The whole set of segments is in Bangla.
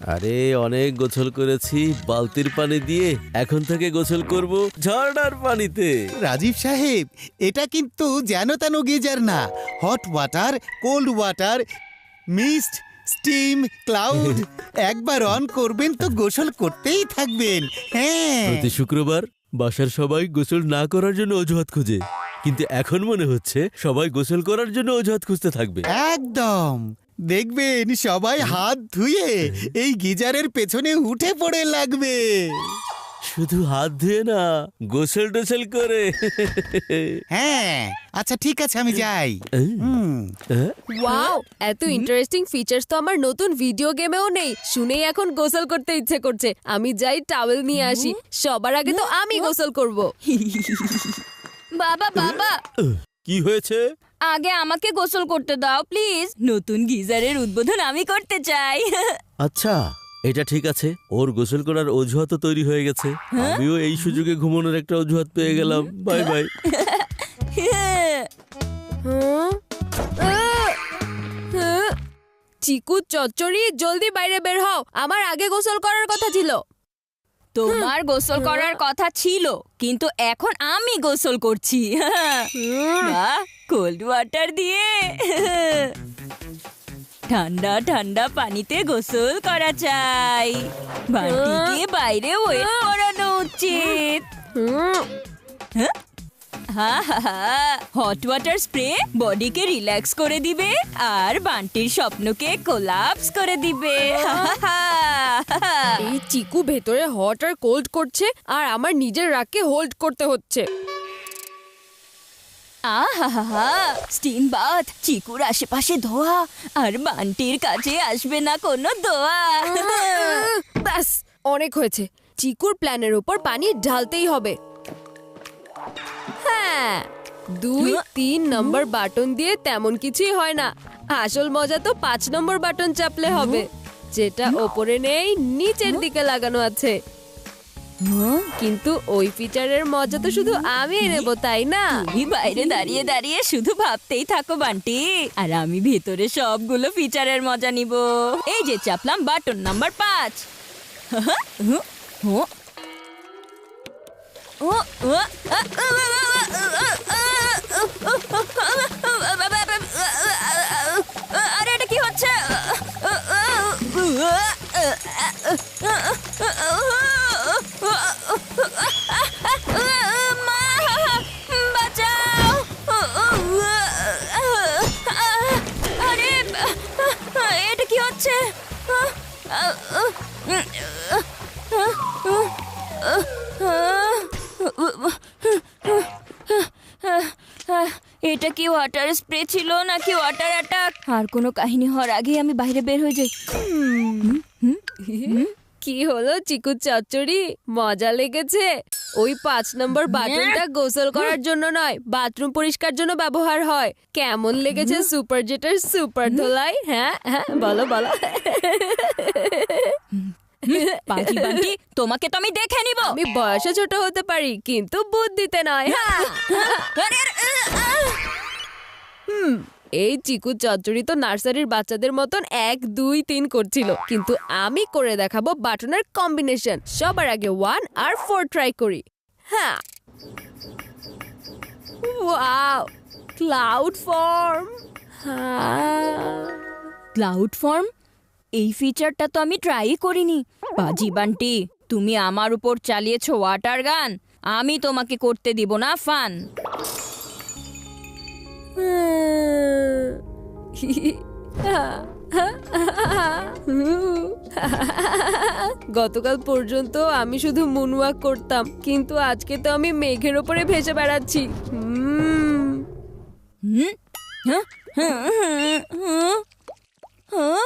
আরে অনেক গোসল করেছি। বালতির পানি দিয়ে এখন থেকে গোসল করব ঝর্ণার পানিতে। রাজীব সাহেব এটা কিন্তু যেন তেন গিজার না। Hot water cold water mist steam cloud একবার অন করবেন তো গোসল করতেই থাকবেন। হ্যাঁ। প্রতি শুক্রবার বাসার সবাই গোসল না করার জন্য অজুহাত খুঁজে। কিন্তু এখন মনে হচ্ছে সবাই গোসল করার জন্য অজুহাত খুঁজতে থাকবে। একদম। দেখবেন সবাই হাত ধুয়ে এই গিজারের পেছনে উঠে পড়ে লাগবে। শুধু হাত ধুয়ে না গোসল টোসল করে। হ্যাঁ আচ্ছা ঠিক আছে আমি যাই। হুম? ওয়াও এত ইন্টারেস্টিং ফিচার্স তো আমার নতুন ভিডিও গেমেও নেই। শুনেই এখন গোসল করতে ইচ্ছে করছে। আমি যাই টাওয়েল নিয়ে আসি। সবার আগে তো আমি গোসল করব। বাবা বাবা! কি হয়েছে? আগে আমাকে গোসল করতে দাও প্লিজ। নতুন গিজারের উদ্বোধন আমি করতে চাই। আচ্ছা এটা ঠিক আছে। ওর গোসল করার অজুহাত তৈরি হয়ে গেছে। আমিও এই সুযোগে ঘুমানোর একটা অজুহাত পেয়ে গেলাম। Bye bye. হুম? হ্যাঁ? চিকু চচ্চড়ি জলদি বাইরে বের হও। আমার আগে গোসল করার কথা ছিল। তোমার গোসল করার কথা ছিল কিন্তু এখন আমি গোসল করছি। কোল্ড ওয়াটার দিয়ে। ঠান্ডা ঠান্ডা পানিতে গোসল করা চাই। বালতিকে বাইরে ওয়েট করানো উচিত। হুম, হা হা হট ওয়াটার স্প্রে বডিকে রিল্যাক্স করে দিবে আর বান্টির স্বপ্নকে কোলাপস করে দিবে। এই চিকু ভেতরে হট আর কোল্ড করছে আর আমার নিজের রাগকে হোল্ড করতে হচ্ছে। আহা স্টিম বাথ চিকুর আশেপাশে ধোয়া আর বান্টির কাছে আসবে না কোনো দোয়া। ব্যাস অনেক হয়েছে। চিকুর প্ল্যানের উপর পানি ঢালতেই হবে। হ্যাঁ দুই তিন নম্বর বাটন দিয়ে তেমন কিছুই হয় না আসল মজা তো পাঁচ নম্বর বাটন চাপলে হবে যেটা ওপরে নেই নিচের দিকে লাগানো আছে কিন্তু ওই ফিচারের মজা তো শুধু আমি নেব তাই না তুমি বাইরে দাঁড়িয়ে দাঁড়িয়ে শুধু ভাবতেই থাকো বান্টি আর আমি ভেতরে সবগুলো ফিচারের মজা নিব এই যে চাপলাম বাটন নাম্বার পাঁচ ও, ও, ও, আরে এটা কি হচ্ছে? ওয়াটার স্প্রে ছিল নাকি ওয়াটার অ্যাটাক আর কোনো কাহিনী হওয়ার আগেই আমি বাইরে বের হয়ে যাই। কি হলো চিকু চচ্চড়ি? মজা লেগেছে। ওই পাঁচ নম্বর বাটনটা গোসল করার জন্য নয় বাথরুম পরিষ্কার জন্য ব্যবহার হয়। কেমন লেগেছে সুপার জেটার সুপার ধোলাই? হ্যাঁ হ্যাঁ বলো বলো। বান্টি তোমাকে তো আমি দেখে নিব। আমি বয়সে ছোট হতে পারি কিন্তু বুদ্ধিতে নয়। হ্যাঁ। আহ! হুম, এই চিকু চচ্চড়ি তো নার্সারির বাচ্চাদের মতন এক, দুই, তিন করছিল। কিন্তু আমি করে দেখাবো বাটনের কম্বিনেশন। সবার আগে ওয়ান আর ফোর ট্রাই করি। হ্যাঁ। Wow, cloud form. হ্যাঁ। Cloud form? এই ফিচারটা তো আমি ট্রাই করিনি। বাজি বান্টি, তুমি আমার উপর চালিয়েছো ওয়াটার গান। আমি তোমাকে করতে দিব না ফান। গতকাল পর্যন্ত আমি শুধু মুনওয়াক করতাম, কিন্তু আজকে তো আমি মেঘের ওপরে ভেসে বেড়াচ্ছি? হ্যাঁ? হ্যাঁ? হ্যাঁ? হ্যাঁ?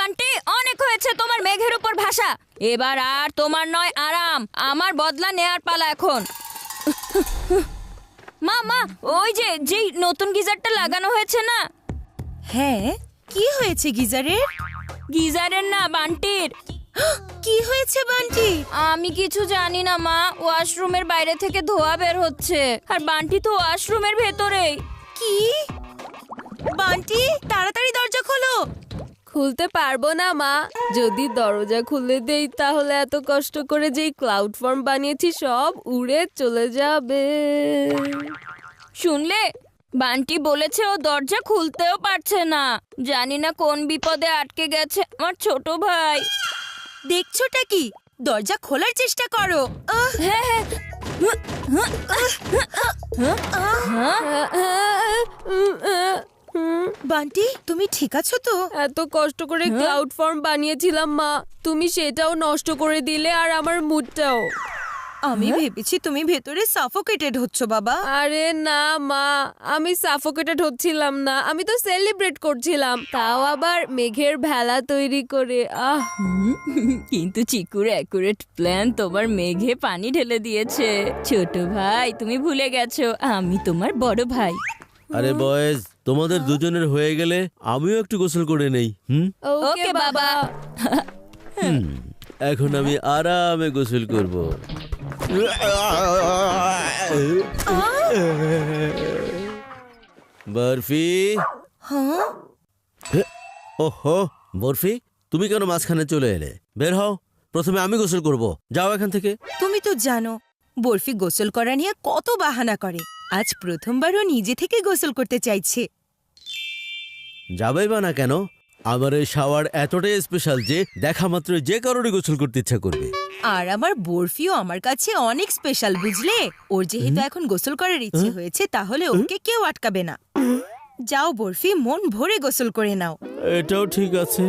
বান্টি, অনেক হয়েছে তোমার মেঘের উপর ভাষা এবার আর তোমার নয়, আরাম আমার বদলা নেয়ার পালা এখন মা ওই যে যেই নতুন গিজারটা লাগানো হয়েছে না? হ্যাঁ কি হয়েছে গিজারের? গিজারের না বান্টির। কি হয়েছে বান্টি? আমি কিছু জানি না মা ওয়াশরুমের বাইরে থেকে ধোয়া বের হচ্ছে। আর বান্টি তো ওয়াশরুমের ভেতরেই। কি? বান্টি তাড়াতাড়ি দরজা খোলো। খুলতে পারব না মা যদি দরজা খুলে দেই তাহলে এত কষ্ট করে যেই ক্লাউড ফর্ম বানিয়েছি সব উড়ে চলে যাবে শুনলে বান্টি বলেছে ও দরজা খুলতেও পারছে না জানি না কোন বিপদে আটকে গেছে আমার ছোট ভাই দেখছোটা কি দরজা খোলার চেষ্টা করো হ্যাঁ হ্যাঁ বান্টি তুমি ঠিক আছো তো? এত কষ্ট করে ক্লাউড ফর্ম বানিয়েছিলাম মা। তুমি সেটাও নষ্ট করে দিলে আর আমার মুডটাও। আমি ভেবেছি তুমি ভেতরে সাফোকেটেড হচ্ছ বাবা। আরে না মা। আমি সাফোকেটেড হচ্ছিলাম না। আমি তো সেলিব্রেট করছিলাম। তাও আবার মেঘের ভেলা তৈরি করে। আহ। কিন্তু চিকুর অ্যাকুরেট প্ল্যান তোমার মেঘে পানি ঢেলে দিয়েছে। ছোট ভাই তুমি ভুলে গেছো আমি তোমার বড় ভাই। আরে বয়েজ তোমাদের দুজনের হয়ে গেলে আমিও একটু গোসল করে নেই হুম? ওকে বাবা। হুম, এখন আমি আরামে গোসল করব। বরফি? হ্যাঁ? ওহো বরফি তুমি কেন মাঝখানে চলে এলে? বের হও প্রথমে আমি গোসল করব। যাও এখান থেকে। তুমি তো জানো বরফি গোসল করা নিয়ে কত বাহানা করে। আজ প্রথমবারও নিজে থেকে গোসল করতে চাইছে। যাবেই বা না কেন? আমার এই শাওয়ার এতটাই স্পেশাল যে দেখা মাত্র যে কারণে গোসল করতে ইচ্ছা করবে। আর আমার বরফিও আমার কাছে অনেক স্পেশাল বুঝলে? ওর যেহেতু এখন গোসল করার ইচ্ছে হয়েছে তাহলে ওকে কেউ আটকাবে না। যাও বরফি মন ভরে গোসল করে নাও। এটাও ঠিক আছে।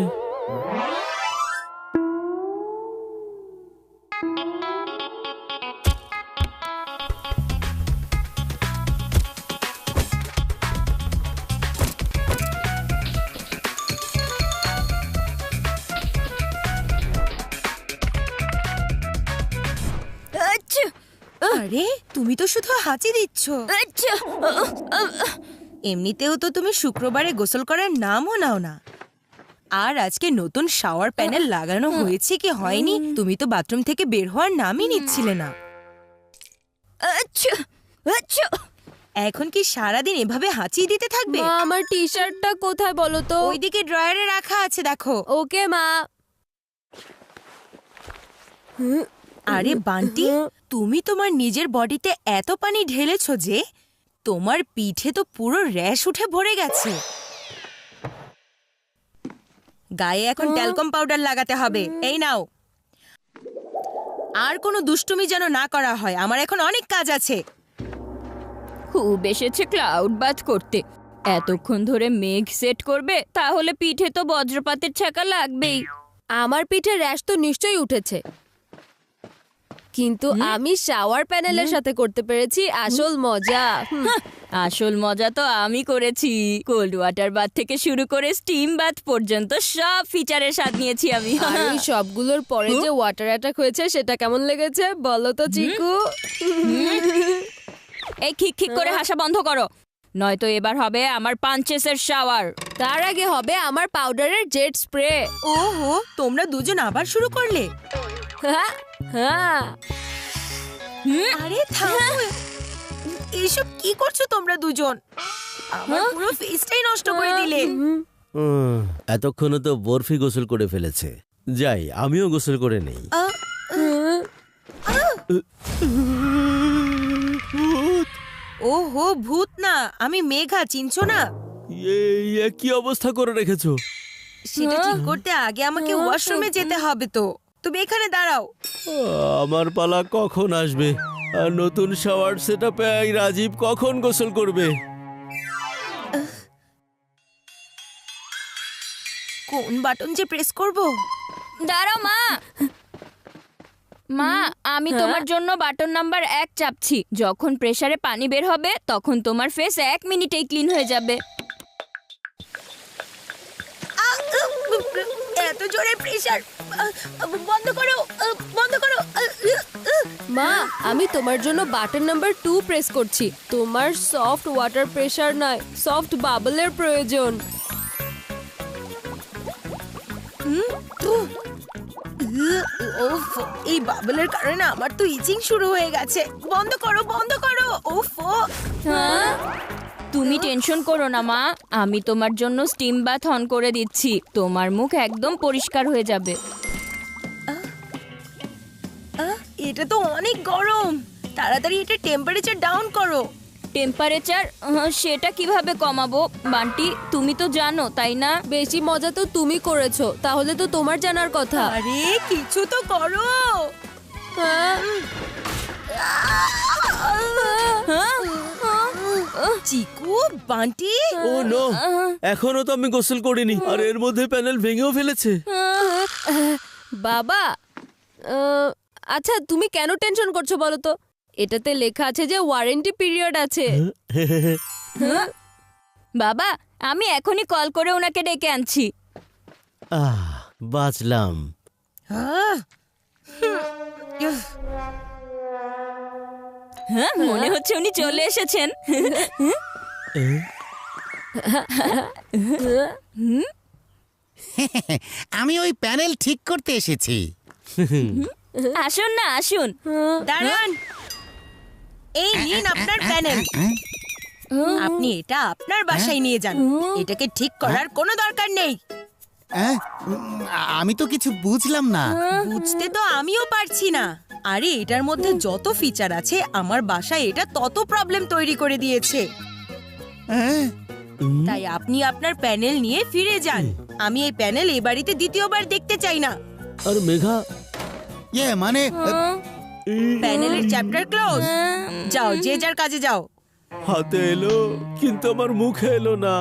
আরে তুমি তো শুধু হাঁচি দিচ্ছ। আচ্ছা এমনিতেও তো তুমি শুক্রবারে গোসল করার নামও নাও না। আর আজকে নতুন শাওয়ার প্যানেল লাগানো হয়েছে কি হয়নি তুমি তো বাথরুম থেকে বের হওয়ার নামই নিচ্ছিলে না। আচ্ছা আচ্ছা। এখন কি সারাদিন এভাবে হাঁচি দিতে থাকবে? আমার টি শার্টটা কোথায় বলো তো? ওইদিকে ড্রয়ারে রাখা আছে দেখো। ওকে মা। আরে বান্টি তুমি তোমার নিজের বডিতে এত পানি ঢেলেছো যে তোমার পিঠে তো পুরো র্যাশ উঠে ভরে গেছে। গায়ে এখন ট্যালকম পাউডার লাগাতে হবে। এই নাও। আর কোনো দুষ্টুমি যেন না করা হয় আমার এখন অনেক কাজ আছে। খুব এসেছে ক্লাউড বাথ করতে। এতক্ষণ ধরে মেঘ সেট করবে তাহলে পিঠে তো বজ্রপাতের ছাকা লাগবেই। আমার পিঠে র্যাশ তো নিশ্চয়ই উঠেছে। কিন্তু আমি শাওয়ার প্যানেলের সাথে করতে পেরেছি আসল মজা। আসল মজা তো আমি করেছি। কোল্ড ওয়াটার বাথ থেকে শুরু করে স্টিম বাথ পর্যন্ত সব ফিচারের স্বাদ নিয়েছি আমি। আর ওই সবগুলোর পরে যে ওয়াটার অ্যাটাক হয়েছে সেটা কেমন লেগেছে বলো তো চিকু? এই খিক খিক করে হাসা বন্ধ করো। নয়তো এবার হবে আমার পাঞ্চেসের শাওয়ার তার আগে হবে আমার পাউডারের জেট স্প্রে ওহো তোমরা দুজন আবার শুরু করলে? হ্যাঁ হ্যাঁ আরে থামো। এইসব কি করছ তোমরা দুজন? আমার পুরো ফেসটাই নষ্ট করে দিলে। উম, এতক্ষণে তো বরফি গোসল করে ফেলেছে। যাই আমিও গোসল করে নেই। ওহো ভূত না আমি মেঘা চিনছো না? কি অবস্থা করে রেখেছো? সেটা ঠিক করতে আগে আমাকে ওয়াশরুমে যেতে হবে তো। তুমি এখানে দাঁড়াও। আমার পালা কখন আসবে? আর নতুন শাওয়ার সেটা পেয়ে রাজীব কখন গোসল করবে? কোন বাটন যে প্রেস করব? দাঁড়াও মা। মা আমি তোমার জন্য বাটন নাম্বার এক চাপছি। যখন প্রেসারে পানি বের হবে তখন তোমার ফেস এক মিনিটেই ক্লিন হয়ে যাবে। এত জোরে প্রেসার বন্ধ করো বন্ধ করো মা আমি তোমার জন্য বাটন নাম্বার টু প্রেস করছি। তোমার সফট ওয়াটার প্রেশার নয় সফট বাবলের প্রয়োজন। এই বাবলের কারণে আমার তো ইচিং শুরু হয়ে গেছে। বন্ধ করো বন্ধ করো উফ হ্যাঁ? তুমি টেনশন করো না মা। আমি তোমার জন্য স্টিম বাথ অন করে দিচ্ছি। তোমার মুখ একদম পরিষ্কার হয়ে যাবে। এটা তো অনেক গরম। তাড়াতাড়ি এটা টেম্পারেচার ডাউন করো। টেম্পারেচার সেটা কীভাবে কমাবো? বান্টি তুমি তো জানো তাই না? বেশি মজা তো তুমি করেছ তাহলে তো তোমার জানার কথা। আরে কিছু তো করো। হ্যাঁ? চিকু বান্টি? Oh no. এখনও তো আমি গোসল করিনি। আর এর মধ্যে প্যানেল ভেঙেও ফেলেছে। বাবা আচ্ছা তুমি কেন টেনশন করছ বলো তো? এটাতে লেখা আছে যে ওয়ারেন্টি পিরিয়ড আছে। বাবা আমি এখনই কল করে ওনাকে ডেকে আনছি। আহ বাঁচলাম। ইউহ, হ্যাঁ মনে হচ্ছে উনি চলে এসেছেন। আমি ওই প্যানেল ঠিক করতে এসেছি। আসুন না আসুন। দাঁড়ান। এই নিন আপনার প্যানেল। আপনি এটা আপনার বাসায় নিয়ে যান। এটাকে ঠিক করার কোনো দরকার নেই। আমি তো কিছু বুঝলাম না। বুঝতে তো আমিও পারছি না। আরে এটার মধ্যে যত ফিচার আছে আমার বাসায় এটা তত প্রবলেম তৈরি করে দিয়েছে। আহ, তাই আপনি আপনার প্যানেল নিয়ে ফিরে যান। আমি এই প্যানেল এই বাড়িতে দ্বিতীয়বার দেখতে চাই না। আর মেঘা। ইয়ে মানে প্যানেলের চ্যাপ্টার ক্লোজ যাও যে যার কাজে যাও। হাতে এলো কিন্তু আমার মুখে এলো না।